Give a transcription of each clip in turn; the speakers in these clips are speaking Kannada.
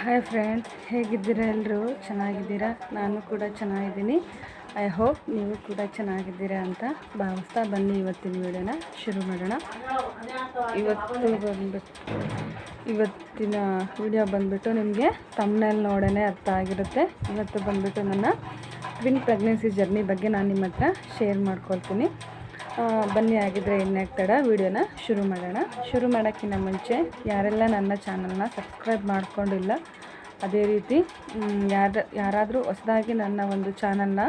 ಹಾಯ್ ಫ್ರೆಂಡ್ಸ್ ಹೇಗಿದ್ದೀರಾ ಎಲ್ಲರೂ ಚೆನ್ನಾಗಿದ್ದೀರಾ? ನಾನು ಕೂಡ ಚೆನ್ನಾಗಿದ್ದೀನಿ. ಐ ಹೋಪ್ ನೀವು ಕೂಡ ಚೆನ್ನಾಗಿದ್ದೀರಾ ಅಂತ ಭಾವಿಸ್ತಾ ಬನ್ನಿ ಇವತ್ತಿನ ವಿಡಿಯೋನ ಶುರು ಮಾಡೋಣ. ಇವತ್ತು ಬಂದುಬಿಟ್ಟು ಇವತ್ತಿನ ವಿಡಿಯೋ ಬಂದುಬಿಟ್ಟು ನಿಮಗೆ ತಮ್ಮನೇಲಿ ನೋಡೇ ಅರ್ಥ ಆಗಿರುತ್ತೆ. ಇವತ್ತು ಬಂದ್ಬಿಟ್ಟು ನನ್ನ ಟ್ವಿನ್ ಪ್ರೆಗ್ನೆನ್ಸಿ ಜರ್ನಿ ಬಗ್ಗೆ ನಾನು ನಿಮ್ಮ ಹತ್ರ ಶೇರ್ ಮಾಡ್ಕೊಳ್ತೀನಿ. ಬನ್ನಿ ಆಗಿದ್ರೆ ಇನ್ಯಾಕ್ ತಡ ವಿಡಿಯೋನ ಶುರು ಮಾಡೋಣ. ಶುರು ಮಾಡೋಕ್ಕಿಂತ ಮುಂಚೆ ಯಾರೆಲ್ಲ ನನ್ನ ಚಾನಲ್ನ ಸಬ್ಸ್ಕ್ರೈಬ್ ಮಾಡಿಕೊಂಡಿಲ್ಲ, ಅದೇ ರೀತಿ ಯಾರು, ಯಾರಾದರೂ ಹೊಸದಾಗಿ ನನ್ನ ಒಂದು ಚಾನಲ್ನ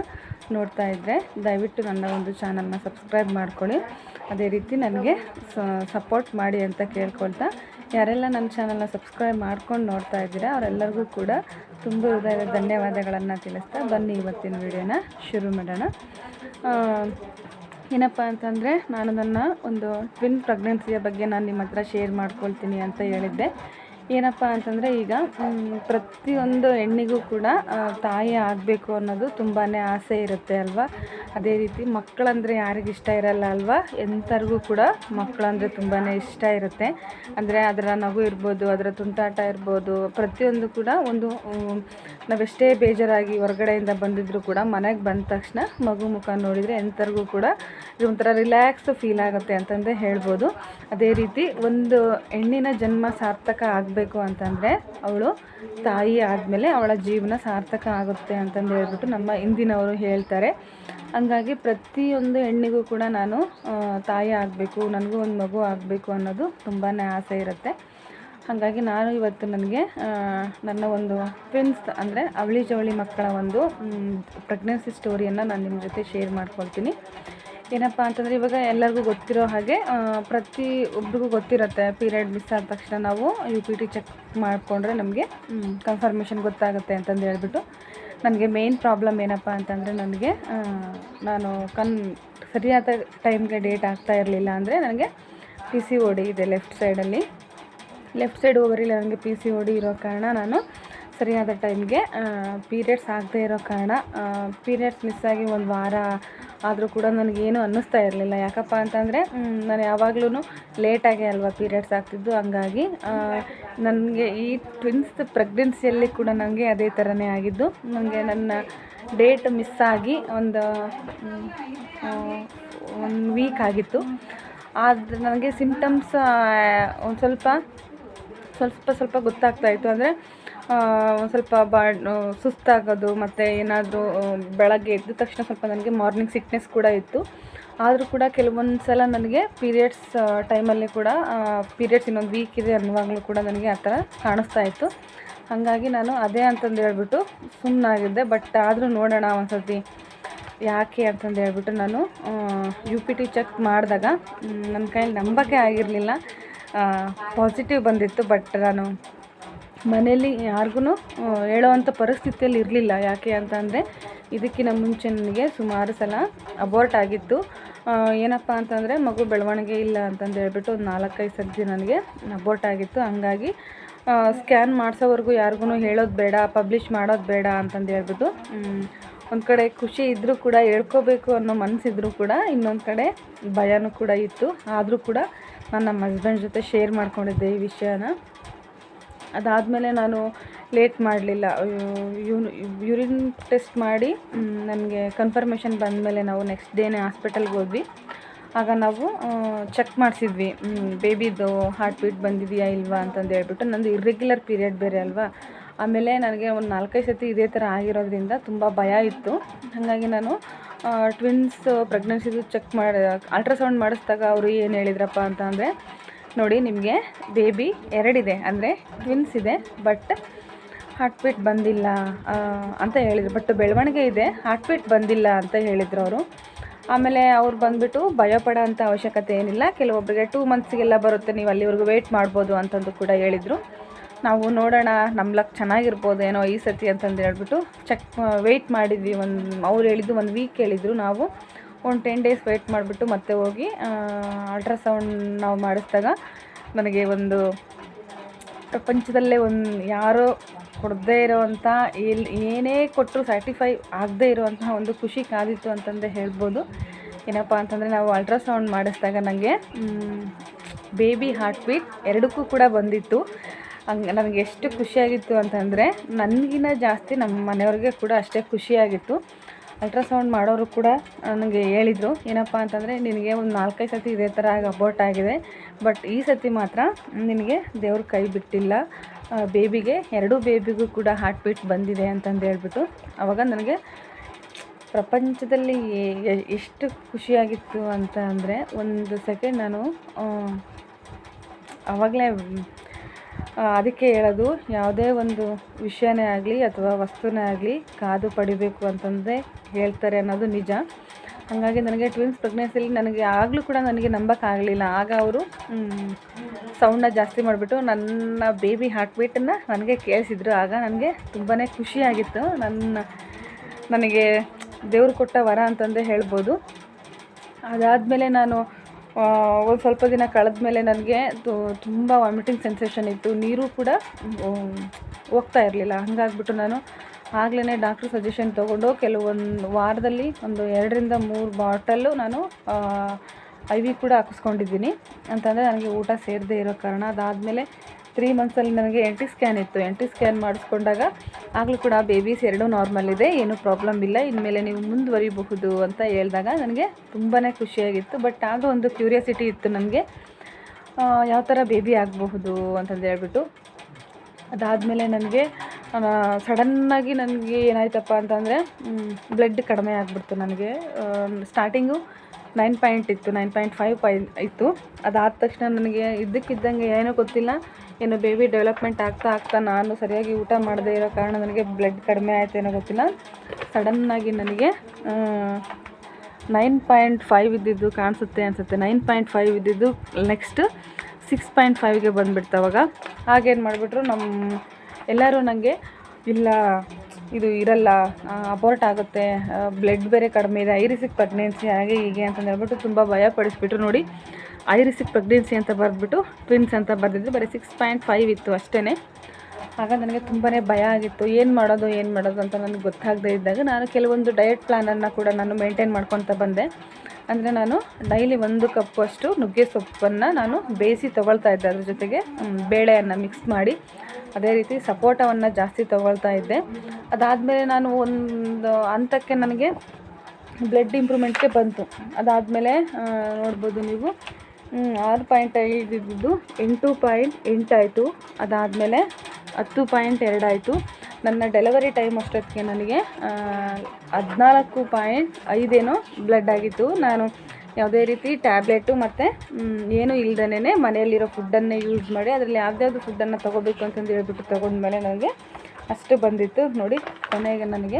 ನೋಡ್ತಾ ಇದ್ದರೆ ದಯವಿಟ್ಟು ನನ್ನ ಒಂದು ಚಾನಲ್ನ ಸಬ್ಸ್ಕ್ರೈಬ್ ಮಾಡ್ಕೊಳ್ಳಿ. ಅದೇ ರೀತಿ ನನಗೆ ಸಪೋರ್ಟ್ ಮಾಡಿ ಅಂತ ಕೇಳ್ಕೊಳ್ತಾ, ಯಾರೆಲ್ಲ ನನ್ನ ಚಾನಲ್ನ ಸಬ್ಸ್ಕ್ರೈಬ್ ಮಾಡ್ಕೊಂಡು ನೋಡ್ತಾ ಇದ್ದೀರಾ, ಅವರೆಲ್ಲರಿಗೂ ಕೂಡ ತುಂಬ ಹೃದಯದ ಧನ್ಯವಾದಗಳನ್ನು ತಿಳಿಸ್ತಾ ಬನ್ನಿ ಇವತ್ತಿನ ವಿಡಿಯೋನ ಶುರು ಮಾಡೋಣ. ಏನಪ್ಪ ಅಂತಂದರೆ ನಾನು ನನ್ನ ಒಂದು ಟ್ವಿನ್ ಪ್ರೆಗ್ನೆನ್ಸಿಯ ಬಗ್ಗೆ ನಾನು ನಿಮ್ಮ ಹತ್ರ ಶೇರ್ ಮಾಡ್ಕೊಳ್ತೀನಿ ಅಂತ ಹೇಳಿದ್ದೆ. ಏನಪ್ಪ ಅಂತಂದರೆ ಈಗ ಪ್ರತಿಯೊಂದು ಹೆಣ್ಣಿಗೂ ಕೂಡ ತಾಯಿ ಆಗಬೇಕು ಅನ್ನೋದು ತುಂಬಾ ಆಸೆ ಇರುತ್ತೆ ಅಲ್ವಾ? ಅದೇ ರೀತಿ ಮಕ್ಕಳಂದರೆ ಯಾರಿಗೆ ಇಷ್ಟ ಇರಲ್ಲ ಅಲ್ವಾ? ಎಂಥರಿಗೂ ಕೂಡ ಮಕ್ಕಳಂದರೆ ತುಂಬಾ ಇಷ್ಟ ಇರುತ್ತೆ. ಅಂದರೆ ಅದರ ನಗು ಇರ್ಬೋದು ಅದರ ತುಂಟಾಟ ಇರ್ಬೋದು, ಪ್ರತಿಯೊಂದು ಕೂಡ ಒಂದು ನಾವೆಷ್ಟೇ ಬೇಜಾರಾಗಿ ಹೊರಗಡೆಯಿಂದ ಬಂದಿದ್ದರೂ ಕೂಡ ಮನೆಗೆ ಬಂದ ತಕ್ಷಣ ಮಗು ಮುಖ ನೋಡಿದರೆ ಎಂಥರಿಗೂ ಕೂಡ ಒಂಥರ ರಿಲ್ಯಾಕ್ಸ್ ಫೀಲ್ ಆಗುತ್ತೆ ಅಂತಂದೇ ಹೇಳ್ಬೋದು. ಅದೇ ರೀತಿ ಒಂದು ಹೆಣ್ಣಿನ ಜನ್ಮ ಸಾರ್ಥಕ ಆಗಬೇಕು ಅಂತಂದರೆ ಅವಳು ತಾಯಿ ಆದಮೇಲೆ ಅವಳ ಜೀವನ ಸಾರ್ಥಕ ಆಗುತ್ತೆ ಅಂತಂದು ಹೇಳ್ಬಿಟ್ಟು ನಮ್ಮ ಹಿಂದಿನವರು ಹೇಳ್ತಾರೆ. ಹಂಗಾಗಿ ಪ್ರತಿಯೊಂದು ಹೆಣ್ಣಿಗೂ ಕೂಡ ನಾನು ತಾಯಿ ಆಗಬೇಕು, ನನಗೂ ಒಂದು ಮಗು ಆಗಬೇಕು ಅನ್ನೋದು ತುಂಬಾ ಆಸೆ ಇರುತ್ತೆ. ಹಾಗಾಗಿ ನಾನು ಇವತ್ತು ನನಗೆ ನನ್ನ ಒಂದು ಫ್ರೆಂಡ್ಸ್ ಅಂದರೆ ಅವಳಿ ಜವಳಿ ಮಕ್ಕಳ ಒಂದು ಪ್ರೆಗ್ನೆನ್ಸಿ ಸ್ಟೋರಿಯನ್ನು ನಾನು ನಿಮ್ಮ ಜೊತೆ ಶೇರ್ ಮಾಡ್ಕೊಳ್ತೀನಿ. ಏನಪ್ಪ ಅಂತಂದರೆ ಇವಾಗ ಎಲ್ಲರಿಗೂ ಗೊತ್ತಿರೋ ಹಾಗೆ ಪ್ರತಿ ಒಬ್ರಿಗೂ ಗೊತ್ತಿರುತ್ತೆ ಪೀರಿಯಡ್ ಮಿಸ್ ಆದ ತಕ್ಷಣ ನಾವು ಯು ಪಿ ಟಿ ಚೆಕ್ ಮಾಡಿಕೊಂಡ್ರೆ ನಮಗೆ ಕನ್ಫರ್ಮೇಷನ್ ಗೊತ್ತಾಗುತ್ತೆ ಅಂತಂದು ಹೇಳ್ಬಿಟ್ಟು ನನಗೆ ಮೇನ್ ಪ್ರಾಬ್ಲಮ್ ಏನಪ್ಪ ಅಂತಂದರೆ ನನಗೆ ನಾನು ಕನ್ ಸರಿಯಾದ ಟೈಮ್ಗೆ ಡೇಟ್ ಆಗ್ತಾ ಇರಲಿಲ್ಲ ಅಂದರೆ ನನಗೆ ಪಿ ಸಿ ಓ ಡಿ ಇದೆ ಲೆಫ್ಟ್ ಸೈಡಲ್ಲಿ ಲೆಫ್ಟ್ ಸೈಡ್ ಓವರಿಲ್ಲ ನನಗೆ ಪಿ ಸಿ ಓಡಿ ಇರೋ ಕಾರಣ ನಾನು ಸರಿಯಾದ ಟೈಮ್ಗೆ ಪೀರಿಯಡ್ಸ್ ಆಗದೆ ಇರೋ ಕಾರಣ ಪೀರಿಯಡ್ಸ್ ಮಿಸ್ ಆಗಿ ಒಂದು ವಾರ ಆದರೂ ಕೂಡ ನನಗೇನು ಅನ್ನಿಸ್ತಾ ಇರಲಿಲ್ಲ. ಯಾಕಪ್ಪ ಅಂತಂದರೆ ನಾನು ಯಾವಾಗಲೂ ಲೇಟಾಗಿ ಅಲ್ವಾ ಪೀರಿಯಡ್ಸ್ ಆಗ್ತಿದ್ದು. ಹಂಗಾಗಿ ನನಗೆ ಈ ಟ್ವಿನ್ಸ್ ಪ್ರೆಗ್ನೆನ್ಸಿಯಲ್ಲಿ ಕೂಡ ನನಗೆ ಅದೇ ಥರನೇ ಆಗಿದ್ದು. ನನಗೆ ನನ್ನ ಡೇಟ್ ಮಿಸ್ ಆಗಿ ಒಂದು ಒಂದು ವೀಕ್ ಆಗಿತ್ತು. ಆದರೆ ನನಗೆ ಸಿಂಪ್ಟಮ್ಸ್ ಒಂದು ಸ್ವಲ್ಪ ಸ್ವಲ್ಪ ಸ್ವಲ್ಪ ಗೊತ್ತಾಗ್ತಾ ಇತ್ತು. ಅಂದರೆ ಒಂದು ಸ್ವಲ್ಪ ಬಾ ಸುಸ್ತಾಗೋದು ಮತ್ತು ಏನಾದರೂ ಬೆಳಗ್ಗೆ ಎದ್ದ ತಕ್ಷಣ ಸ್ವಲ್ಪ ನನಗೆ ಮಾರ್ನಿಂಗ್ ಸಿಕ್ನೆಸ್ ಕೂಡ ಇತ್ತು. ಆದರೂ ಕೂಡ ಕೆಲವೊಂದು ಸಲ ನನಗೆ ಪೀರಿಯಡ್ಸ್ ಟೈಮಲ್ಲಿ ಕೂಡ ಪೀರಿಯಡ್ಸ್ ಇನ್ನೊಂದು ವೀಕ್ ಇದೆ ಅನ್ನುವಾಗಲೂ ಕೂಡ ನನಗೆ ಆ ಥರ ಕಾಣಿಸ್ತಾ ಇತ್ತು. ಹಾಗಾಗಿ ನಾನು ಅದೇ ಅಂತಂದು ಹೇಳ್ಬಿಟ್ಟು ಸುಮ್ಮನಾಗಿದ್ದೆ ಬಟ್ ಆದರೂ ನೋಡೋಣ ಒಂದು ಯಾಕೆ ಅಂತಂದು ಹೇಳ್ಬಿಟ್ಟು ನಾನು ಯು ಪಿ ಟಿ ಚೆಕ್ ಮಾಡಿದಾಗ ನನ್ನ ಕೈಯಲ್ಲಿ ನಂಬಕ್ಕೆ ಆಗಿರಲಿಲ್ಲ. ಪಾಸಿಟಿವ್ ಬಂದಿತ್ತು ಬಟ್ ನಾನು ಮನೇಲಿ ಯಾರಿಗೂ ಹೇಳೋವಂಥ ಪರಿಸ್ಥಿತಿಯಲ್ಲಿ ಇರಲಿಲ್ಲ. ಯಾಕೆ ಅಂತಂದರೆ ಇದಕ್ಕಿಂತ ಮುಂಚೆ ನನಗೆ ಸುಮಾರು ಸಲ ಅಬೋರ್ಟ್ ಆಗಿತ್ತು. ಏನಪ್ಪ ಅಂತಂದರೆ ಮಗು ಬೆಳವಣಿಗೆ ಇಲ್ಲ ಅಂತಂದು ಹೇಳ್ಬಿಟ್ಟು ಒಂದು ನಾಲ್ಕೈದು ಸರ್ತಿ ನನಗೆ ಅಬೋರ್ಟ್ ಆಗಿತ್ತು. ಹಂಗಾಗಿ ಸ್ಕ್ಯಾನ್ ಮಾಡಿಸೋವರೆಗೂ ಯಾರಿಗೂ ಹೇಳೋದು ಬೇಡ ಪಬ್ಲಿಷ್ ಮಾಡೋದು ಬೇಡ ಅಂತಂದು ಹೇಳ್ಬಿಟ್ಟು ಒಂದು ಕಡೆ ಖುಷಿ ಇದ್ದರೂ ಕೂಡ, ಹೇಳ್ಕೋಬೇಕು ಅನ್ನೋ ಮನಸ್ಸಿದ್ರೂ ಕೂಡ ಇನ್ನೊಂದು ಕಡೆ ಭಯನೂ ಕೂಡ ಇತ್ತು. ಆದರೂ ಕೂಡ ನಾನು ನಮ್ಮ ಹಸ್ಬೆಂಡ್ ಜೊತೆ ಶೇರ್ ಮಾಡ್ಕೊಂಡಿದ್ದೆ ಈ ವಿಷಯನ. ಅದಾದಮೇಲೆ ನಾನು ಲೇಟ್ ಮಾಡಲಿಲ್ಲ. ಯೂರಿನ್ ಟೆಸ್ಟ್ ಮಾಡಿ ನನಗೆ ಕನ್ಫರ್ಮೇಷನ್ ಬಂದಮೇಲೆ ನಾವು ನೆಕ್ಸ್ಟ್ ಡೇನೇ ಹಾಸ್ಪಿಟಲ್ಗೆ ಹೋದ್ವಿ. ಆಗ ನಾವು ಚೆಕ್ ಮಾಡಿಸಿದ್ವಿ. ಬೇಬಿದು ಹಾರ್ಟ್ ಬೀಟ್ ಬಂದಿದೆಯಾ ಇಲ್ವಾ ಅಂತಂದು ಹೇಳ್ಬಿಟ್ಟು, ನಂದು ಇರ್ರೆಗ್ಯುಲರ್ ಪೀರಿಯಡ್ ಬೇರೆ ಅಲ್ವಾ? ಆಮೇಲೆ ನನಗೆ ಒಂದು ನಾಲ್ಕೈದು ಸತಿ ಇದೇ ಥರ ಆಗಿರೋದ್ರಿಂದ ತುಂಬ ಭಯ ಇತ್ತು. ಹಾಗಾಗಿ ನಾನು ಟ್ವಿನ್ಸ್ ಪ್ರೆಗ್ನೆನ್ಸಿದು ಚೆಕ್ ಮಾಡಿ ಅಲ್ಟ್ರಾಸೌಂಡ್ ಮಾಡಿಸ್ದಾಗ ಅವರು ಏನು ಹೇಳಿದ್ರಪ್ಪ ಅಂತ ಅಂದರೆ ನೋಡಿ ನಿಮಗೆ ಬೇಬಿ ಎರಡಿದೆ, ಅಂದರೆ ಟ್ವಿನ್ಸ್ ಇದೆ ಬಟ್ ಹಾರ್ಟ್ ಬೀಟ್ ಬಂದಿಲ್ಲ ಅಂತ ಹೇಳಿದರು. ಬಟ್ ಬೆಳವಣಿಗೆ ಇದೆ ಹಾರ್ಟ್ ಬೀಟ್ ಬಂದಿಲ್ಲ ಅಂತ ಹೇಳಿದರು ಅವರು. ಆಮೇಲೆ ಅವ್ರು ಬಂದುಬಿಟ್ಟು ಭಯಪಡೋ ಅಂಥ ಅವಶ್ಯಕತೆ ಏನಿಲ್ಲ. ಕೆಲವೊಬ್ಬರಿಗೆ ಟೂ ಮಂತ್ಸಿಗೆಲ್ಲ ಬರುತ್ತೆ, ನೀವು ಅಲ್ಲಿವರೆಗೂ ವೆಯ್ಟ್ ಮಾಡ್ಬೋದು ಅಂತಂದು ಕೂಡ ಹೇಳಿದರು. ನಾವು ನೋಡೋಣ, ನಮ್ಮ ಲಕ್ ಚೆನ್ನಾಗಿರ್ಬೋದು, ಏನೋ ಈ ಸತಿ ಅಂತಂದು ಹೇಳ್ಬಿಟ್ಟು ಚೆಕ್ ವೆಯ್ಟ್ ಮಾಡಿದ್ವಿ ಒಂದು, ಅವ್ರು ಹೇಳಿದ್ದು ಒಂದು ವೀಕ್ ಹೇಳಿದರು. ನಾವು ಒಂದು ಟೆನ್ ಡೇಸ್ ವೆಯ್ಟ್ ಮಾಡಿಬಿಟ್ಟು ಮತ್ತೆ ಹೋಗಿ ಅಲ್ಟ್ರಾಸೌಂಡ್ ನಾವು ಮಾಡಿಸಿದಾಗ ನನಗೆ ಒಂದು ಪ್ರಪಂಚದಲ್ಲೇ ಒಂದು ಯಾರೋ ಕೊಡದೇ ಇರೋವಂಥ ಎಲ್ಲಿ ಏನೇ ಕೊಟ್ಟರು ಸ್ಯಾಟಿಫೈ ಆಗದೇ ಇರುವಂತಹ ಒಂದು ಖುಷಿ ಕಾದಿತ್ತು ಅಂತಂದೇ ಹೇಳ್ಬೋದು. ಏನಪ್ಪ ಅಂತಂದರೆ ನಾವು ಅಲ್ಟ್ರಾಸೌಂಡ್ ಮಾಡಿಸಿದಾಗ ನನಗೆ ಬೇಬಿ ಹಾರ್ಟ್ ಬೀಟ್ ಎರಡಕ್ಕೂ ಕೂಡ ಬಂದಿತ್ತು. ಹಂಗೆ, ನನಗೆ ಎಷ್ಟು ಖುಷಿಯಾಗಿತ್ತು ಅಂತಂದರೆ, ನನಗಿನ್ನ ಜಾಸ್ತಿ ನಮ್ಮ ಮನೆಯವ್ರಿಗೆ ಕೂಡ ಅಷ್ಟೇ ಖುಷಿಯಾಗಿತ್ತು. ಅಲ್ಟ್ರಾಸೌಂಡ್ ಮಾಡೋರು ಕೂಡ ನನಗೆ ಹೇಳಿದರು. ಏನಪ್ಪ ಅಂತಂದರೆ, ನಿನಗೆ ಒಂದು ನಾಲ್ಕೈದು ಸತಿ ಇದೇ ಥರ ಅಬೋರ್ಟ್ ಆಗಿದೆ. ಬಟ್ ಈ ಸತಿ ಮಾತ್ರ ನಿನಗೆ ದೇವ್ರ ಕೈ ಬಿಟ್ಟಿಲ್ಲ. ಬೇಬಿಗೆ ಎರಡೂ ಬೇಬಿಗೂ ಕೂಡ ಹಾರ್ಟ್ ಬೀಟ್ ಬಂದಿದೆ ಅಂತಂದು ಹೇಳ್ಬಿಟ್ಟು ಆವಾಗ ನನಗೆ ಪ್ರಪಂಚದಲ್ಲಿ ಎಷ್ಟು ಖುಷಿಯಾಗಿತ್ತು ಅಂತ ಅಂದರೆ, ಒಂದು ಸೆಕೆಂಡ್ ನಾನು ಆವಾಗಲೇ ಅದಕ್ಕೆ ಹೇಳೋದು, ಯಾವುದೇ ಒಂದು ವಿಷಯನೇ ಆಗಲಿ ಅಥವಾ ವಸ್ತುನೇ ಆಗಲಿ ಕಾದು ಪಡಿಬೇಕು ಅಂತಂದರೆ ಹೇಳ್ತಾರೆ ಅನ್ನೋದು ನಿಜ. ಹಾಗಾಗಿ ನನಗೆ ಟ್ವಿನ್ಸ್ ಪ್ರೆಗ್ನೆನ್ಸಿಲಿ ನನಗೆ ಆಗಲೂ ಕೂಡ ನನಗೆ ನಂಬೋಕ್ಕಾಗಲಿಲ್ಲ ಆಗ ಅವರು ಸೌಂಡನ್ನ ಜಾಸ್ತಿ ಮಾಡಿಬಿಟ್ಟು ನನ್ನ ಬೇಬಿ ಹಾರ್ಟ್ ಬೀಟನ್ನು ನನಗೆ ಕೇಳಿಸಿದ್ರು. ಆಗ ನನಗೆ ತುಂಬಾ ಖುಷಿಯಾಗಿತ್ತು. ನನ್ನ, ನನಗೆ ದೇವ್ರು ಕೊಟ್ಟ ವರ ಅಂತಂದೇ ಹೇಳ್ಬೋದು. ಅದಾದಮೇಲೆ ನಾನು ಒಂದು ಸ್ವಲ್ಪ ದಿನ ಕಳೆದ ಮೇಲೆ ನನಗೆ ತುಂಬ ವಾಮಿಟಿಂಗ್ ಸೆನ್ಸೇಷನ್ ಇತ್ತು. ನೀರು ಕೂಡ ಹೋಗ್ತಾ ಇರಲಿಲ್ಲ. ಹಾಗಾಗ್ಬಿಟ್ಟು ನಾನು ಆಗಲೇ ಡಾಕ್ಟ್ರ್ ಸಜೆಷನ್ ತೊಗೊಂಡು ಕೆಲವೊಂದು ವಾರದಲ್ಲಿ ಒಂದು ಎರಡರಿಂದ ಮೂರು ಬಾಟಲ್ಲು ನಾನು ಐ ವಿ ಕೂಡ ಹಾಕಿಸ್ಕೊಂಡಿದ್ದೀನಿ. ಅಂತಂದರೆ ನನಗೆ ಊಟ ಸೇರದೇ ಇರೋ ಕಾರಣ ಅದಾದಮೇಲೆ ತ್ರೀ ಮಂತ್ಸಲ್ಲಿ ನನಗೆ ಎಂಟಿ ಸ್ಕ್ಯಾನ್ ಇತ್ತು. ಎಂಟಿ ಸ್ಕ್ಯಾನ್ ಮಾಡಿಸ್ಕೊಂಡಾಗ ಆಗಲೂ ಕೂಡ ಬೇಬೀಸ್ ಎರಡೂ ನಾರ್ಮಲ್ ಇದೆ, ಏನೂ ಪ್ರಾಬ್ಲಮ್ ಇಲ್ಲ. ಇನ್ಮೇಲೆ ನೀವು ಮುಂದುವರಿಬಹುದು ಅಂತ ಹೇಳಿದಾಗ ನನಗೆ ತುಂಬಾ ಖುಷಿಯಾಗಿತ್ತು. ಬಟ್ ಆಗ ಒಂದು ಕ್ಯೂರಿಯಾಸಿಟಿ ಇತ್ತು ನನಗೆ ಯಾವ ಥರ ಬೇಬಿ ಆಗಬಹುದು ಅಂತಂದು ಹೇಳ್ಬಿಟ್ಟು. ಅದಾದಮೇಲೆ ನನಗೆ ಸಡನ್ನಾಗಿ ನನಗೆ ಏನಾಯ್ತಪ್ಪ ಅಂತಂದರೆ ಬ್ಲಡ್ ಕಡಿಮೆ ಆಗಿಬಿಡ್ತು ನನಗೆ. ಸ್ಟಾರ್ಟಿಂಗು ನೈನ್ ಪಾಯಿಂಟ್ ಇತ್ತು ನೈನ್ ಪಾಯಿಂಟ್ ಫೈವ್ ಪಾಯಿಂಟ್ ಇತ್ತು. ಅದಾದ ತಕ್ಷಣ ನನಗೆ ಇದ್ದಕ್ಕಿದ್ದಂಗೆ ಏನೋ ಗೊತ್ತಿಲ್ಲ. ಏನು ಬೇಬಿ ಡೆವಲಪ್ಮೆಂಟ್ ಆಗ್ತಾ ಆಗ್ತಾ ನಾನು ಸರಿಯಾಗಿ ಊಟ ಮಾಡದೇ ಇರೋ ಕಾರಣ ನನಗೆ ಬ್ಲಡ್ ಕಡಿಮೆ ಆಯ್ತೇನೋ ಏನೋ ಗೊತ್ತಿಲ್ಲ. ಸಡನ್ನಾಗಿ ನನಗೆ ನೈನ್ ಪಾಯಿಂಟ್ ಫೈವ್ ಇದ್ದಿದ್ದು ಕಾಣಿಸುತ್ತೆ ಅನಿಸುತ್ತೆ. ನೈನ್ ಪಾಯಿಂಟ್ ಫೈವ್ ಇದ್ದಿದ್ದು ನೆಕ್ಸ್ಟ್ ಸಿಕ್ಸ್ ಪಾಯಿಂಟ್ ಫೈವ್ಗೆ ಬಂದುಬಿಡ್ತು ಅವಾಗ. ಆಗೇನು ಮಾಡಿಬಿಟ್ರು ನಮ್ಮ ಎಲ್ಲರೂ ನನಗೆ ಇಲ್ಲ, ಇದು ಇರಲ್ಲ ಅಬೋರ್ಟ್ ಆಗುತ್ತೆ ಬ್ಲಡ್ ಬೇರೆ ಕಡಿಮೆ ಇದೆ, ಐರಿಸಿಕ್ ಪ್ರೆಗ್ನೆನ್ಸಿ ಹಾಗೆ ಹೀಗೆ ಅಂತ ಹೇಳ್ಬಿಟ್ಟು ತುಂಬ ಭಯ ಪಡಿಸ್ಬಿಟ್ರು ನೋಡಿ. ಐರಿಸಿಕ್ ಪ್ರೆಗ್ನೆನ್ಸಿ ಅಂತ ಬರೆದ್ಬಿಟ್ಟು ಟ್ವಿನ್ಸ್ ಅಂತ ಬರೆದಿದ್ದು ಬರೀ ಸಿಕ್ಸ್ ಪಾಯಿಂಟ್ ಫೈವ್ ಇತ್ತು ಅಷ್ಟೇ ಆಗ ನನಗೆ ತುಂಬಾ ಭಯ ಆಗಿತ್ತು, ಏನು ಮಾಡೋದು ಏನು ಮಾಡೋದು ಅಂತ ನನಗೆ ಗೊತ್ತಾಗದೇ ಇದ್ದಾಗ ನಾನು ಕೆಲವೊಂದು ಡಯಟ್ ಪ್ಲ್ಯಾನನ್ನು ಕೂಡ ನಾನು ಮೇಂಟೈನ್ ಮಾಡ್ಕೊತ ಬಂದೆ. ಅಂದರೆ ನಾನು ಡೈಲಿ ಒಂದು ಕಪ್ಪಷ್ಟು ನುಗ್ಗೆ ಸೊಪ್ಪನ್ನು ನಾನು ಬೇಯಿಸಿ ತೊಗೊಳ್ತಾ ಇದ್ದೆ ಅದ್ರ ಜೊತೆಗೆ ಬೇಳೆಯನ್ನು ಮಿಕ್ಸ್ ಮಾಡಿ. ಅದೇ ರೀತಿ ಸಪೋಟವನ್ನು ಜಾಸ್ತಿ ತೊಗೊಳ್ತಾ ಇದ್ದೆ. ಅದಾದಮೇಲೆ ನಾನು ಒಂದು ಹಂತಕ್ಕೆ ನನಗೆ ಬ್ಲಡ್ ಇಂಪ್ರೂವ್ಮೆಂಟ್ಗೆ ಬಂತು. ಅದಾದಮೇಲೆ ನೋಡ್ಬೋದು ನೀವು ಆರು ಪಾಯಿಂಟ್ ಐದು ಇದ್ದಿದ್ದು ಎಂಟು ಪಾಯಿಂಟ್ ಎಂಟಾಯಿತು ಅದಾದಮೇಲೆ ಹತ್ತು ಪಾಯಿಂಟ್ ಎರಡಾಯಿತು ನನ್ನ ಡೆಲಿವರಿ ಟೈಮ್ ಅಷ್ಟೊತ್ತಿಗೆ ನನಗೆ ಹದಿನಾಲ್ಕು ಪಾಯಿಂಟ್ ಐದೇನೋ ಬ್ಲಡ್ ಆಗಿತ್ತು. ನಾನು ಯಾವುದೇ ರೀತಿ ಟ್ಯಾಬ್ಲೆಟು ಮತ್ತು ಏನೂ ಇಲ್ದೇ ಮನೆಯಲ್ಲಿರೋ ಫುಡ್ಡನ್ನೇ ಯೂಸ್ ಮಾಡಿ, ಅದರಲ್ಲಿ ಯಾವುದ್ಯಾವುದು ಫುಡ್ಡನ್ನು ತೊಗೋಬೇಕು ಅಂತಂದು ಹೇಳ್ಬಿಟ್ಟು ತೊಗೊಂಡ್ಮೇಲೆ ನನಗೆ ಅಷ್ಟು ಬಂದಿತ್ತು. ನೋಡಿ, ಕೊನೆಗೆ ನನಗೆ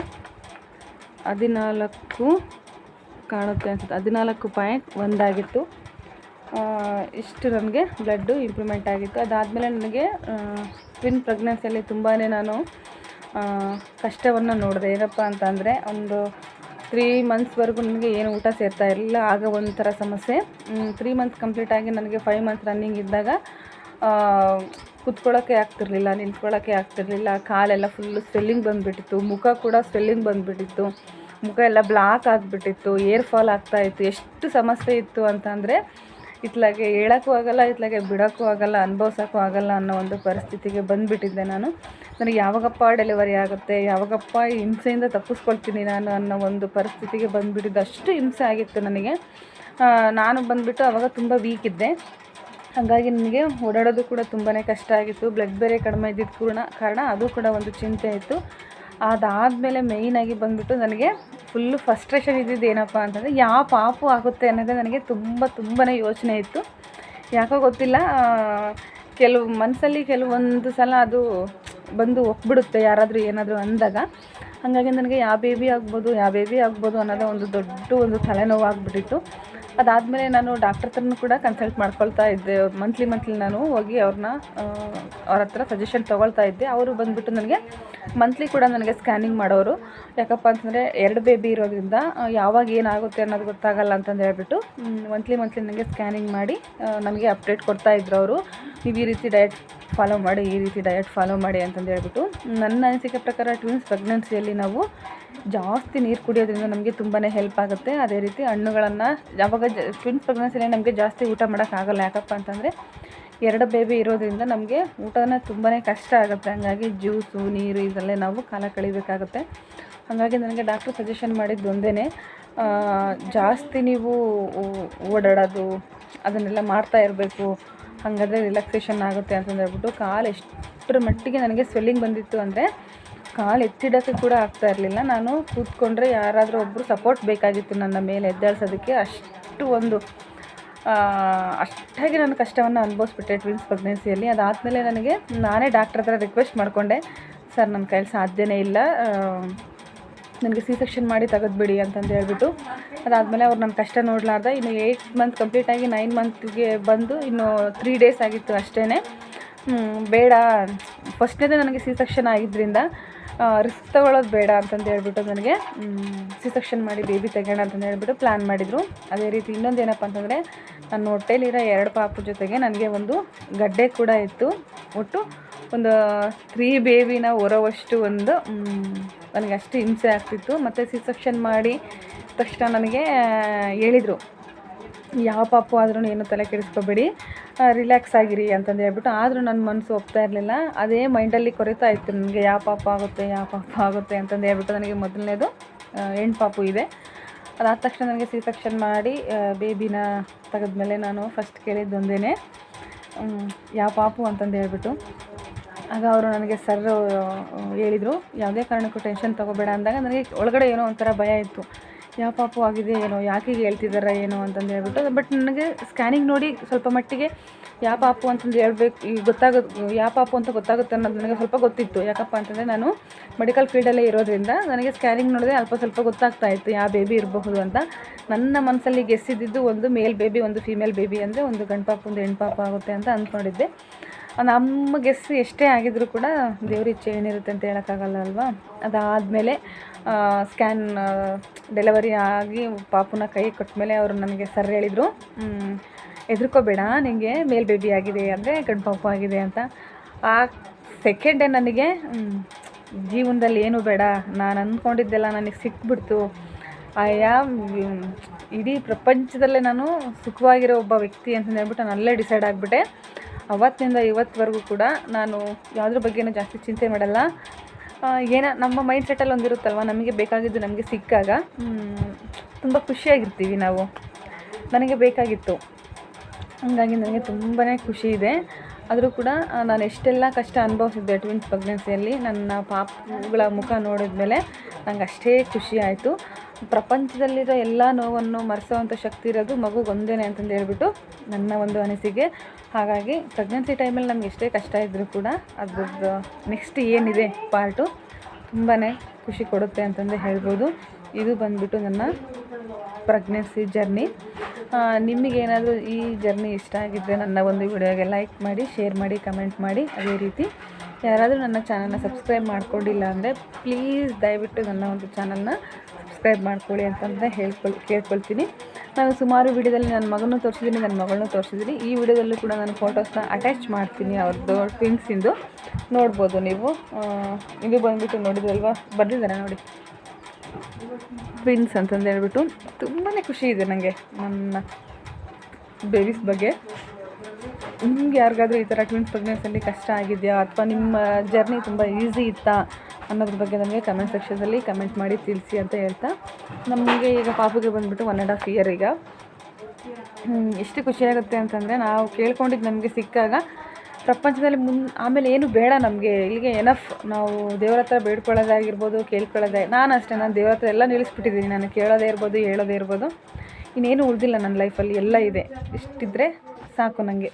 ಹದಿನಾಲ್ಕು ಕಾಣುತ್ತೆ ಅನ್ಸುತ್ತೆ. ಹದಿನಾಲ್ಕು ಪಾಯಿಂಟ್ ಒಂದಾಗಿತ್ತು ಇಷ್ಟು ನನಗೆ ಬ್ಲಡ್ಡು ಇಂಪ್ರೂವ್ಮೆಂಟ್ ಆಗಿತ್ತು. ಅದಾದಮೇಲೆ ನನಗೆ ಟ್ವಿನ್ ಪ್ರೆಗ್ನೆನ್ಸಿಯಲ್ಲಿ ತುಂಬಾ ನಾನು ಕಷ್ಟವನ್ನು ನೋಡಿದೆ. ಏನಪ್ಪ ಅಂತಂದರೆ, ಒಂದು ತ್ರೀ ಮಂತ್ಸ್ವರೆಗೂ ನನಗೆ ಏನು ಊಟ ಸೇರ್ತಾ ಇರಲಿಲ್ಲ. ಆಗ ಒಂಥರ ಸಮಸ್ಯೆ. ತ್ರೀ ಮಂತ್ಸ್ ಕಂಪ್ಲೀಟ್ ಆಗಿ ನನಗೆ ಫೈವ್ ಮಂತ್ಸ್ ರನ್ನಿಂಗ್ ಇದ್ದಾಗ ಕುತ್ಕೊಳ್ಳೋಕ್ಕೆ ಆಗ್ತಿರ್ಲಿಲ್ಲ ನಿಂತ್ಕೊಳ್ಳೋಕ್ಕೆ ಆಗ್ತಿರ್ಲಿಲ್ಲ. ಕಾಲೆಲ್ಲ ಫುಲ್ಲು ಸ್ವೆಲ್ಲಿಂಗ್ ಬಂದುಬಿಟ್ಟಿತ್ತು. ಮುಖ ಕೂಡ ಸ್ವೆಲ್ಲಿಂಗ್ ಬಂದುಬಿಟ್ಟಿತ್ತು. ಮುಖ ಎಲ್ಲ ಬ್ಲಾಕ್ ಆಗಿಬಿಟ್ಟಿತ್ತು. ಏರ್ ಫಾಲ್ ಆಗ್ತಾಯಿತ್ತು ಎಷ್ಟು ಸಮಸ್ಯೆ ಇತ್ತು ಅಂತಂದರೆ ಇತ್ಲಾಗೆ ಹೇಳೋಕ್ಕೂ ಆಗೋಲ್ಲ, ಇತ್ಲಾಗೆ ಬಿಡೋಕ್ಕೂ ಆಗಲ್ಲ, ಅನುಭವ್ಸೋಕ್ಕೂ ಆಗಲ್ಲ ಅನ್ನೋ ಒಂದು ಪರಿಸ್ಥಿತಿಗೆ ಬಂದುಬಿಟ್ಟಿದ್ದೆ ನಾನು. ನನಗೆ ಯಾವಾಗಪ್ಪ ಡೆಲಿವರಿ ಆಗುತ್ತೆ, ಯಾವಾಗಪ್ಪ ಹಿಂಸೆಯಿಂದ ತಪ್ಪಿಸ್ಕೊಳ್ತೀನಿ ನಾನು ಅನ್ನೋ ಒಂದು ಪರಿಸ್ಥಿತಿಗೆ ಬಂದುಬಿಟ್ಟಿದ್ದು ಅಷ್ಟು ಹಿಂಸೆ ಆಗಿತ್ತು ನನಗೆ. ನಾನು ಬಂದುಬಿಟ್ಟು ಆವಾಗ ತುಂಬ ವೀಕ್ ಇದ್ದೆ. ಹಾಗಾಗಿ ನನಗೆ ಓಡಾಡೋದು ಕೂಡ ತುಂಬಾ ಕಷ್ಟ ಆಗಿತ್ತು. ಬ್ಲಡ್ ಬೇರೆ ಕಡಿಮೆ ಇದ್ದಿದ್ದ ಕಾರಣ ಅದು ಕೂಡ ಒಂದು ಚಿಂತೆ ಇತ್ತು. ಅದಾದಮೇಲೆ ಮೇಯ್ನಾಗಿ ಬಂದುಬಿಟ್ಟು ನನಗೆ ಫುಲ್ಲು ಫಸ್ಟ್ರೇಷನ್ ಇದ್ದಿದ್ದು ಏನಪ್ಪ ಅಂತಂದರೆ, ಯಾವ ಪಾಪು ಆಗುತ್ತೆ ಅನ್ನೋದೇ ನನಗೆ ತುಂಬ ತುಂಬಾ ಯೋಚನೆ ಇತ್ತು. ಯಾಕೋ ಗೊತ್ತಿಲ್ಲ ಕೆಲವು ಮನಸ್ಸಲ್ಲಿ ಕೆಲವೊಂದು ಸಲ ಅದು ಬಂದು ಒಪ್ಬಿಡುತ್ತೆ, ಯಾರಾದರೂ ಏನಾದರೂ ಅಂದಾಗ. ಹಾಗಾಗಿ ನನಗೆ ಯಾವ ಬೇಬಿ ಆಗ್ಬೋದು ಯಾವ ಬೇಬಿ ಆಗ್ಬೋದು ಅನ್ನೋದೇ ಒಂದು ದೊಡ್ಡ ಒಂದು ತಲೆನೋವು ಆಗಿಬಿಟ್ಟಿತ್ತು. ಅದಾದಮೇಲೆ ನಾನು ಡಾಕ್ಟರ್ ಹತ್ರನೂ ಕೂಡ ಕನ್ಸಲ್ಟ್ ಮಾಡ್ಕೊಳ್ತಾ ಇದ್ದೆ. ಮಂತ್ಲಿ ಮಂತ್ಲಿ ನಾನು ಹೋಗಿ ಅವ್ರನ್ನ ಅವ್ರ ಹತ್ರ ಸಜೆಷನ್ ತೊಗೊಳ್ತಾ ಇದ್ದೆ. ಅವರು ಬಂದುಬಿಟ್ಟು ನನಗೆ ಮಂತ್ಲಿ ಕೂಡ ನನಗೆ ಸ್ಕ್ಯಾನಿಂಗ್ ಮಾಡೋರು. ಯಾಕಪ್ಪ ಅಂತಂದರೆ ಎರಡು ಬೇಬಿ ಇರೋದ್ರಿಂದ ಯಾವಾಗ ಏನಾಗುತ್ತೆ ಅನ್ನೋದು ಗೊತ್ತಾಗಲ್ಲ ಅಂತಂದು ಹೇಳ್ಬಿಟ್ಟು ಮಂತ್ಲಿ ಮಂತ್ಲಿ ನನಗೆ ಸ್ಕ್ಯಾನಿಂಗ್ ಮಾಡಿ ನಮಗೆ ಅಪ್ಡೇಟ್ ಕೊಡ್ತಾ ಇದ್ರು ಅವರು. ನೀವು ಈ ರೀತಿ ಡಯಟ್ ಫಾಲೋ ಮಾಡಿ, ಈ ರೀತಿ ಡಯಟ್ ಫಾಲೋ ಮಾಡಿ ಅಂತಂದು ಹೇಳ್ಬಿಟ್ಟು ನನ್ನ ಅನಿಸಿಕೆ ಪ್ರಕಾರ ಟ್ವಿನ್ಸ್ ಪ್ರೆಗ್ನೆನ್ಸಿಯಲ್ಲಿ ನಾವು ಜಾಸ್ತಿ ನೀರು ಕುಡಿಯೋದ್ರಿಂದ ನಮಗೆ ತುಂಬಾ ಹೆಲ್ಪ್ ಆಗುತ್ತೆ. ಅದೇ ರೀತಿ ಹಣ್ಣುಗಳನ್ನು ಯಾವಾಗ ಟ್ವಿನ್ಸ್ ಪ್ರೆಗ್ನೆನ್ಸಿಲಿ ನಮಗೆ ಜಾಸ್ತಿ ಊಟ ಮಾಡೋಕ್ಕಾಗಲ್ಲ ಯಾಕಪ್ಪ ಅಂತಂದರೆ ಎರಡು ಬೇಬಿ ಇರೋದ್ರಿಂದ ನಮಗೆ ಊಟನ ತುಂಬಾ ಕಷ್ಟ ಆಗುತ್ತೆ. ಹಂಗಾಗಿ ಜ್ಯೂಸು ನೀರು ಇದರಲ್ಲೇ ನಾವು ಕಾಲ ಕಳಿಬೇಕಾಗುತ್ತೆ. ಹಾಗಾಗಿ ನನಗೆ ಡಾಕ್ಟ್ರು ಸಜೆಷನ್ ಮಾಡಿದ್ದು ಒಂದೇ ಜಾಸ್ತಿ ನೀವು ಓಡಾಡೋದು, ಅದನ್ನೆಲ್ಲ ಮಾಡ್ತಾ ಇರಬೇಕು. ಹಾಗಾದರೆ ರಿಲ್ಯಾಕ್ಸೇಷನ್ ಆಗುತ್ತೆ ಅಂತಂದೇಳ್ಬಿಟ್ಟು ಕಾಲು ಎಷ್ಟರ ಮಟ್ಟಿಗೆ ನನಗೆ ಸ್ವೆಲ್ಲಿಂಗ್ ಬಂದಿತ್ತು ಅಂದರೆ ಕಾಲು ಎತ್ತಿಡೋಕ್ಕೆ ಕೂಡ ಆಗ್ತಾ ಇರಲಿಲ್ಲ. ನಾನು ಕೂತ್ಕೊಂಡ್ರೆ ಯಾರಾದರೂ ಒಬ್ಬರು ಸಪೋರ್ಟ್ ಬೇಕಾಗಿತ್ತು ನನ್ನ ಮೇಲೆ ಎದ್ದಾಡ್ಸೋದಕ್ಕೆ ಅಷ್ಟು ಒಂದು ಅಷ್ಟಾಗಿ ನನ್ನ ಕಷ್ಟವನ್ನು ಅನುಭವಿಸ್ಬಿಟ್ಟೆ ಟ್ವಿನ್ಸ್ ಪ್ರೆಗ್ನೆನ್ಸಿಯಲ್ಲಿ ಅದಾದಮೇಲೆ ನನಗೆ ನಾನೇ ಡಾಕ್ಟ್ರ್ ಹತ್ರ ರಿಕ್ವೆಸ್ಟ್ ಮಾಡಿಕೊಂಡೆ, ಸರ್, ನನ್ನ ಕೈಲಿ ಸಾಧ್ಯನೇ ಇಲ್ಲ. ನನಗೆ ಸಿ ಸೆಕ್ಷನ್ ಮಾಡಿ ತೆಗೆದ್ಬಿಡಿ ಅಂತಂದು ಹೇಳ್ಬಿಟ್ಟು, ಅದಾದಮೇಲೆ ಅವ್ರು ನನ್ನ ಕಷ್ಟ ನೋಡಲಾರ್ದ. ಇನ್ನು ಏಯ್ಟ್ ಮಂತ್ ಕಂಪ್ಲೀಟಾಗಿ ನೈನ್ ಮಂತ್ಗೆ ಬಂದು ಇನ್ನು ತ್ರೀ ಡೇಸ್ ಆಗಿತ್ತು ಅಷ್ಟೇ ಬೇಡ. ಫಸ್ಟ್ನೇದೇ ನನಗೆ ಸಿ ಸೆಕ್ಷನ್ ಆಗಿದ್ದರಿಂದ ರಿಸ್ಕ್ ತೊಗೊಳ್ಳೋದು ಬೇಡ ಅಂತಂದು ಹೇಳ್ಬಿಟ್ಟು ನನಗೆ ಸಿ ಸೆಕ್ಷನ್ ಮಾಡಿ ಬೇಬಿ ತೆಗೋಣ ಅಂತಂದು ಹೇಳ್ಬಿಟ್ಟು ಪ್ಲ್ಯಾನ್ ಮಾಡಿದರು. ಅದೇ ರೀತಿ ಇನ್ನೊಂದು ಏನಪ್ಪ ಅಂತಂದರೆ ನನ್ನ ಹೊಟ್ಟೆಲಿರೋ ಎರಡು ಪಾಪು ಜೊತೆಗೆ ನನಗೆ ಒಂದು ಗಡ್ಡೆ ಕೂಡ ಇತ್ತು. ಒಟ್ಟು ಒಂದು ತ್ರೀ ಬೇಬಿನ ಹೊರವಷ್ಟು ಒಂದು ನನಗೆ ಅಷ್ಟು ಹಿಂಸೆ ಆಗ್ತಿತ್ತು. ಮತ್ತು ಸಿ ಸೆಕ್ಷನ್ ಮಾಡಿ ತಕ್ಷಣ ನನಗೆ ಹೇಳಿದರು. ಯಾವ ಪಾಪು ಆದ್ರೂ ಏನು ತಲೆ ಕೆಡಿಸ್ಕೋಬೇಡಿ. ರಿಲ್ಯಾಕ್ಸ್ ಆಗಿರಿ ಅಂತಂದು ಹೇಳ್ಬಿಟ್ಟು, ಆದರೂ ನನ್ನ ಮನಸ್ಸು ಒಪ್ತಾ ಇರಲಿಲ್ಲ. ಅದೇ ಮೈಂಡಲ್ಲಿ ಕೊರಿತಾ ಇತ್ತು ನನಗೆ ಯಾವ ಪಾಪ ಆಗುತ್ತೆ, ಯಾವ ಪಾಪ ಆಗುತ್ತೆ ಅಂತಂದು ಹೇಳ್ಬಿಟ್ಟು ನನಗೆ ಮೊದಲನೇದು ಹೆಣ್ಣು ಪಾಪು ಇದೆ. ಅದಾದ ತಕ್ಷಣ ನನಗೆ ಸಿ ಸೆಕ್ಷನ್ ಮಾಡಿ ಬೇಬಿನ ತೆಗೆದ್ಮೇಲೆ ನಾನು ಫಸ್ಟ್ ಕೇಳಿದ್ದೊಂದೇ ಯಾವ ಪಾಪು ಅಂತಂದು ಹೇಳ್ಬಿಟ್ಟು. ಆಗ ಅವರು ನನಗೆ ಸರ್ ಹೇಳಿದರು, ಯಾವುದೇ ಕಾರಣಕ್ಕೂ ಟೆನ್ಷನ್ ತೊಗೋಬೇಡ ಅಂದಾಗ ನನಗೆ ಒಳಗಡೆ ಏನೋ ಒಂಥರ ಭಯ ಇತ್ತು. ಯಾವ ಪಾಪು ಆಗಿದೆ, ಏನೋ ಯಾಕೆ ಹೇಳ್ತಿದ್ದಾರೆ ಏನೋ ಅಂತಂದು ಹೇಳ್ಬಿಟ್ಟು ಬಟ್ ನನಗೆ ಸ್ಕ್ಯಾನಿಂಗ್ ನೋಡಿ ಸ್ವಲ್ಪ ಮಟ್ಟಿಗೆ ಯಾವ ಪಾಪು ಅಂತಂದು ಹೇಳ್ಬೇಕು ಈಗ ಗೊತ್ತಾಗೋದು ಯಾವ ಪಾಪು ಅಂತ ಗೊತ್ತಾಗುತ್ತೆ ಅನ್ನೋದು ನನಗೆ ಸ್ವಲ್ಪ ಗೊತ್ತಿತ್ತು. ಯಾಕಪ್ಪ ಅಂತಂದರೆ ನಾನು ಮೆಡಿಕಲ್ ಫೀಲ್ಡಲ್ಲೇ ಇರೋದ್ರಿಂದ ನನಗೆ ಸ್ಕ್ಯಾನಿಂಗ್ ನೋಡಿದ್ರೆ ಅಲ್ಪ ಸ್ವಲ್ಪ ಗೊತ್ತಾಗ್ತಾ ಇತ್ತು ಯಾವ ಬೇಬಿ ಇರಬಹುದು ಅಂತ. ನನ್ನ ಮನಸ್ಸಲ್ಲಿ ಗೆಸ್ಸಿದ್ದು ಒಂದು ಮೇಲ್ ಬೇಬಿ ಒಂದು ಫೀಮೇಲ್ ಬೇಬಿ ಅಂದರೆ ಒಂದು ಗಂಡು ಪಾಪು ಒಂದು ಹೆಣ್ಣು ಪಾಪ ಆಗುತ್ತೆ ಅಂತ ಅಂದ್ಕೊಂಡಿದ್ದೆ. ನಮ್ಮ ಗೆಸ್ ಎಷ್ಟೇ ಆಗಿದ್ರೂ ಕೂಡ ದೇವ್ರ ಇಚ್ಛೆ ಏನಿರುತ್ತೆ ಅಂತ ಹೇಳೋಕ್ಕಾಗಲ್ಲ ಅಲ್ವಾ? ಅದಾದಮೇಲೆ ಸ್ಕ್ಯಾನ್ ಡೆಲಿವರಿ ಆಗಿ ಪಾಪುನ ಕೈ ಕೊಟ್ಟಮೇಲೆ ಅವರು ನನಗೆ ಸರ್ ಹೇಳಿದರು ಹೆದರ್ಕೋಬೇಡ ನಿನಗೆ ಮೇಲ್ ಬೇಬಿ ಆಗಿದೆ ಅಂದರೆ ಗಂಡು ಪಾಪು ಆಗಿದೆ ಅಂತ. ಆ ಸೆಕೆಂಡೇ ನನಗೆ ಜೀವನದಲ್ಲಿ ಏನೂ ಬೇಡ, ನಾನು ಅಂದ್ಕೊಂಡಿದ್ದೆಲ್ಲ ನನಗೆ ಸಿಕ್ಬಿಡ್ತು. ಆಯಾ ಇಡೀ ಪ್ರಪಂಚದಲ್ಲೇ ನಾನು ಸುಖವಾಗಿರೋ ಒಬ್ಬ ವ್ಯಕ್ತಿ ಅಂತ ಹೇಳ್ಬಿಟ್ಟು ನಾನು ಅಲ್ಲೇ ಡಿಸೈಡ್ ಆಗಿಬಿಟ್ಟೆ. ಅವತ್ತಿನಿಂದ ಇವತ್ತುವರೆಗೂ ಕೂಡ ನಾನು ಯಾವುದ್ರ ಬಗ್ಗೆನೂ ಜಾಸ್ತಿ ಚಿಂತೆ ಮಾಡಲ್ಲ. ಏನ ನಮ್ಮ ಮೈಂಡ್ ಸೆಟ್ಟಲ್ಲಿ ಒಂದಿರುತ್ತಲ್ವ? ನಮಗೆ ಬೇಕಾಗಿದ್ದು ನಮಗೆ ಸಿಕ್ಕಾಗ ತುಂಬ ಖುಷಿಯಾಗಿರ್ತೀವಿ ನಾವು. ನನಗೆ ಬೇಕಾಗಿತ್ತು. ಹಂಗಾಗಿ ನನಗೆ ತುಂಬಾ ಖುಷಿ ಇದೆ. ಆದರೂ ಕೂಡ ನಾನು ಎಷ್ಟೆಲ್ಲ ಕಷ್ಟ ಅನುಭವಿಸಿದ್ದೆ ಟ್ವಿನ್ಸ್ ಪ್ರೆಗ್ನೆನ್ಸಿಯಲ್ಲಿ ನನ್ನ ಪಾಪುಗಳ ಮುಖ ನೋಡಿದ ಮೇಲೆ ನಂಗೆ ಅಷ್ಟೇ ಖುಷಿ ಆಯಿತು. ಪ್ರಪಂಚದಲ್ಲಿರೋ ಎಲ್ಲ ನೋವನ್ನು ಮರೆಸೋವಂಥ ಶಕ್ತಿ ಇರೋದು ಮಗುಗೊಂದೇನೆ ಅಂತಂದು ಹೇಳ್ಬಿಟ್ಟು ನನ್ನ ಒಂದು ಅನಿಸಿಕೆ. ಹಾಗಾಗಿ ಪ್ರೆಗ್ನೆನ್ಸಿ ಟೈಮಲ್ಲಿ ನಮ್ಗೆ ಎಷ್ಟೇ ಕಷ್ಟ ಇದ್ದರೂ ಕೂಡ ಅದ್ರದ್ದು ನೆಕ್ಸ್ಟ್ ಏನಿದೆ ಪಾರ್ಟು ತುಂಬಾ ಖುಷಿ ಕೊಡುತ್ತೆ ಅಂತಂದು ಹೇಳ್ಬೋದು. ಇದು ಬಂದ್ಬಿಟ್ಟು ನನ್ನ ಪ್ರೆಗ್ನೆನ್ಸಿ ಜರ್ನಿ ನಿಮಗೇನಾದರೂ ಈ ಜರ್ನಿ ಇಷ್ಟ ಆಗಿದ್ದರೆ ನನ್ನ ಒಂದು ವಿಡಿಯೋಗೆ ಲೈಕ್ ಮಾಡಿ ಶೇರ್ ಮಾಡಿ ಕಮೆಂಟ್ ಮಾಡಿ. ಅದೇ ರೀತಿ ಯಾರಾದರೂ ನನ್ನ ಚಾನಲ್ನ ಸಬ್ಸ್ಕ್ರೈಬ್ ಮಾಡ್ಕೊಂಡಿಲ್ಲ ಅಂದರೆ ಪ್ಲೀಸ್ ದಯವಿಟ್ಟು ನನ್ನ ಒಂದು ಚಾನಲ್ನ ಸಬ್ಸ್ಕ್ರೈಬ್ ಮಾಡ್ಕೊಳ್ಳಿ ಅಂತಂದರೆ ಹೇಳ್ಕೊಳ್, ಕೇಳ್ಕೊಳ್ತೀನಿ. ನಾನು ಸುಮಾರು ವಿಡಿಯೋದಲ್ಲಿ ನನ್ನ ಮಗನೂ ತೋರಿಸಿದ್ದೀನಿ, ನನ್ನ ಮಗಳನ್ನೂ ತೋರಿಸಿದ್ದೀನಿ. ಈ ವಿಡಿಯೋದಲ್ಲೂ ಕೂಡ ನಾನು ಫೋಟೋಸ್ನ ಅಟ್ಯಾಚ್ ಮಾಡ್ತೀನಿ ಅವ್ರದ್ದು ಟ್ವಿನ್ಸಿಂದು ನೋಡ್ಬೋದು ನೀವು. ಇದು ಬಂದುಬಿಟ್ಟು ನೋಡಿದ್ರಲ್ವಾ? ಬರ್ದಿದ್ದಾರೆ ನೋಡಿ? ಟ್ವಿನ್ಸ್ ಅಂತಂದು ಹೇಳ್ಬಿಟ್ಟು ತುಂಬಾ ಖುಷಿ ಇದೆ ನನಗೆ ನನ್ನ ಬೇಬೀಸ್ ಬಗ್ಗೆ. ನಿಮ್ಗೆ ಯಾರಿಗಾದ್ರೂ ಈ ಥರ ಟ್ವಿನ್ಸ್ ಪ್ರೆಗ್ನೆನ್ಸಲ್ಲಿ ಕಷ್ಟ ಆಗಿದೆಯಾ? ಅಥವಾ ನಿಮ್ಮ ಜರ್ನಿ ತುಂಬ ಈಸಿ ಇತ್ತಾ? ಅನ್ನೋದ್ರ ಬಗ್ಗೆ ನಮಗೆ ಕಮೆಂಟ್ ಸೆಕ್ಷನಲ್ಲಿ ಕಮೆಂಟ್ ಮಾಡಿ ತಿಳಿಸಿ ಅಂತ ಹೇಳ್ತಾ. ನಮಗೆ ಈಗ ಪಾಪುಗೆ ಬಂದುಬಿಟ್ಟು ಒನ್ ಆ್ಯಂಡ್ ಹಾಫ್ ಇಯರ್ ಈಗ. ಎಷ್ಟು ಖುಷಿಯಾಗುತ್ತೆ ಅಂತಂದರೆ ನಾವು ಕೇಳ್ಕೊಂಡಿದ್ದು ನಮಗೆ ಸಿಕ್ಕಾಗ ಪ್ರಪಂಚದಲ್ಲಿ ಮುನ್, ಆಮೇಲೆ ಏನು ಬೇಡ ನಮಗೆ. ಇಲ್ಲಿಗೆ ಎನಫ್ ನಾವು ದೇವ್ರ ಹತ್ರ ಬೇಡ್ಕೊಳ್ಳೋದಾಗಿರ್ಬೋದು ಕೇಳ್ಕೊಳ್ಳೋದೇ. ನಾನು ಅಷ್ಟೇ, ನಾನು ದೇವ್ರ ಹತ್ರ ಎಲ್ಲ ನಿಲ್ಲಿಸ್ಬಿಟ್ಟಿದ್ದೀನಿ. ನಾನು ಕೇಳೋದೇ ಇರ್ಬೋದು, ಹೇಳೋದೇ ಇರ್ಬೋದು. ಇನ್ನೇನು ಉಳಿದಿಲ್ಲ ನನ್ನ ಲೈಫಲ್ಲಿ ಎಲ್ಲ ಇದೆ. ಇಷ್ಟಿದ್ರೆ ಸಾಕು ನನಗೆ